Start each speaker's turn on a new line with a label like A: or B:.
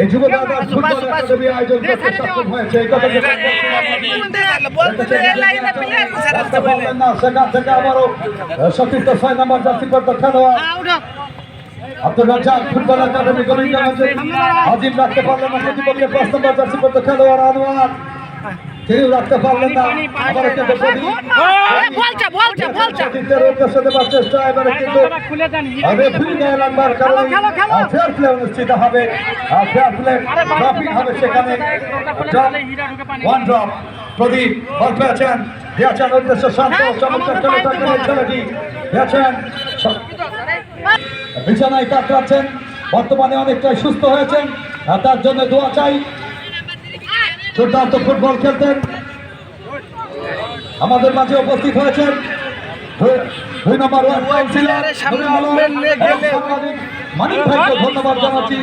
A: এই যুব দাদা ফুটবল একাডেমি আয়োজন করতে সক্ষম হয়েছে। এই কথা যে রাখতে পারলেন না। সেখান থেকে আবারও সতীর্থ ছয় নম্বর জার্সি পর্দা খেলোয়াড়। আব্দুল রাজ্জাক ফুটবল একাডেমি গোবিন্দগঞ্জে আজিম রাখতে পারলেন না প্রতিপক্ষের পাঁচ নম্বর জার্সি পর্দা খেলোয়াড় আনোয়ার। তিনিও রাখতে পারলেন না। আবারও চেষ্টা এবারে কিন্তু ফেয়ার প্লে অনুষ্ঠিত হবে। ফেয়ার প্লে ড্রপিং হবে সেখানে। ওয়ান ড্রপ প্রদীপ বল পেয়েছেন। দিয়েছেন উদ্দেশ্য শান্ত চমৎকার খেলে থাকেন এই ছেলেটি। দিয়েছেন। বিছানায় কাতরাচ্ছেন বর্তমানে অনেকটাই সুস্থ হয়েছেন। আর তার জন্য দোয়া চাই। দুর্দান্ত ফুটবল খেলতেন। আমাদের মাঝে উপস্থিত হয়েছেন। দুই- নম্বর ওয়ার্ড কাউন্সিলর মানিক ভাইকে ধন্যবাদ জানাচ্ছি।